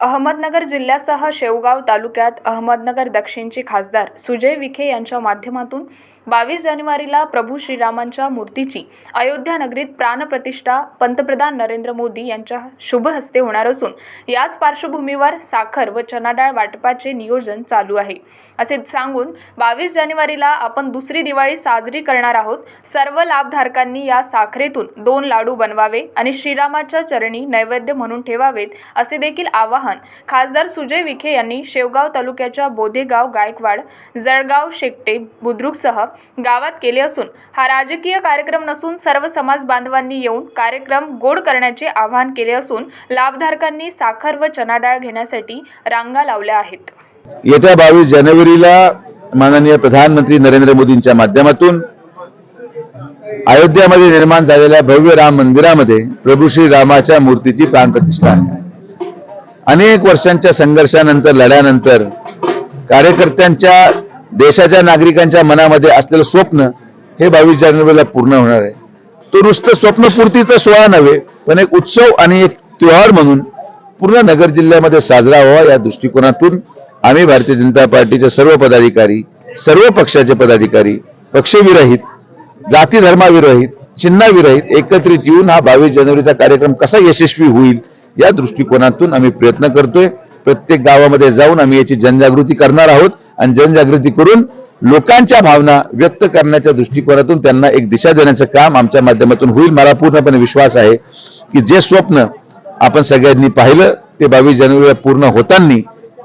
अहमदनगर जिल्ह्यासह शेवगाव तालुक्यात अहमदनगर दक्षिणचे खासदार सुजय विखे यांच्या माध्यमातून बावीस जानेवारीला प्रभू श्रीरामांच्या मूर्तीची अयोध्या नगरीत प्राणप्रतिष्ठा पंतप्रधान नरेंद्र मोदी यांच्या शुभ हस्ते होणार असून याच पार्श्वभूमीवर साखर व चणाडाळ वाटपाचे नियोजन चालू आहे. असे सांगून बावीस जानेवारीला आपण दुसरी दिवाळी साजरी करणार आहोत. सर्व लाभधारकांनी या साखरेतून दोन लाडू बनवावे आणि श्रीरामाच्या चरणी नैवेद्य म्हणून ठेवावेत असे देखील आवाहन खासदार सुजय विखे यांनी शेवगाव तालुक्याच्या बोधेगाव गायकवाड जळगाव शेकटे बुद्रुकसह गावात केले असून हा राजकीय कार्यक्रम नसून सर्व समाज बांधवांनी येऊन कार्यक्रम गोड करण्याचे आवाहन केले असून लाभधारकांनी साखर व चणाडाळ घेण्यासाठी रांगा लावल्या आहेत. येत्या बावीस जानेवारीला माननीय प्रधानमंत्री नरेंद्र मोदींच्या माध्यमातून अयोध्यामध्ये निर्माण झालेल्या भव्य राम मंदिरामध्ये प्रभू श्री रामाच्या मूर्तीची प्राणप्रतिष्ठा आहे. अनेक वर्षांच्या संघर्षानंतर लढ्यानंतर कार्यकर्त्यांच्या देशाच्या नागरिकांच्या मनामध्ये असलेलं स्वप्न हे बावीस जानेवारीला पूर्ण होणार आहे. तो नुसतं स्वप्नपूर्तीचा सोहळा नव्हे पण एक उत्सव आणि एक त्योहार म्हणून पूर्ण नगर जिल्ह्यामध्ये साजरा व्हावा या दृष्टिकोनातून आम्ही भारतीय जनता पार्टीचे सर्व पदाधिकारी सर्व पक्षाचे पदाधिकारी पक्षविरहित जाती धर्माविरहित चिन्हाविरहित एकत्रित येऊन हा बावीस जानेवारीचा कार्यक्रम कसा यशस्वी होईल या दृष्टिकोनातून आम्ही प्रयत्न करतोय. प्रत्येक गावामध्ये जाऊन आम्ही याची जनजागृती करणार आहोत. आणि जनजागृती करून लोकांच्या भावना व्यक्त करण्याच्या दृष्टिकोनातून त्यांना एक दिशा देण्याचं काम आमच्या माध्यमातून होईल. मला पूर्णपणे विश्वास आहे की जे स्वप्न आपण सगळ्यांनी पाहिलं ते बावीस जानेवारीला पूर्ण होताना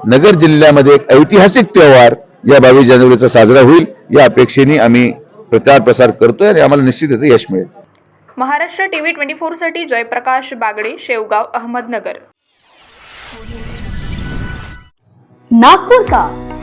नगर जिल्ह्यामध्ये एक ऐतिहासिक त्योहार या बावीस जानेवारीचा साजरा होईल. या अपेक्षेने आम्ही प्रचार प्रसार करतोय आणि आम्हाला निश्चित याचं यश मिळेल. महाराष्ट्र टीव्ही ट्वेंटी फोरसाठी जयप्रकाश बागडे शेवगाव अहमदनगर. नागपुर का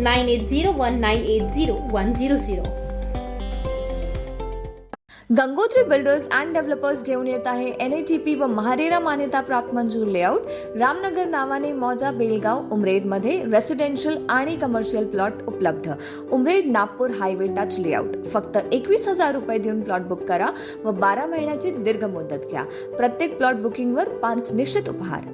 9801980100 Gangotri builders and developers घेऊन येत आहे एन ए टी पी व महारेरा मान्यता प्राप्त मंजूर लेआउट रामनगर नावाने मौजा बेलगाव उमरेडमध्ये रेसिडेन्शियल आणि कमर्शियल प्लॉट उपलब्ध. Umred Nagpur highway touch layout फक्त एकवीस हजार रुपये देऊन प्लॉट बुक करा व बारा महिन्याची दीर्घ मुदत घ्या. प्रत्येक प्लॉट बुकिंगवर पाच निश्चित उपहार.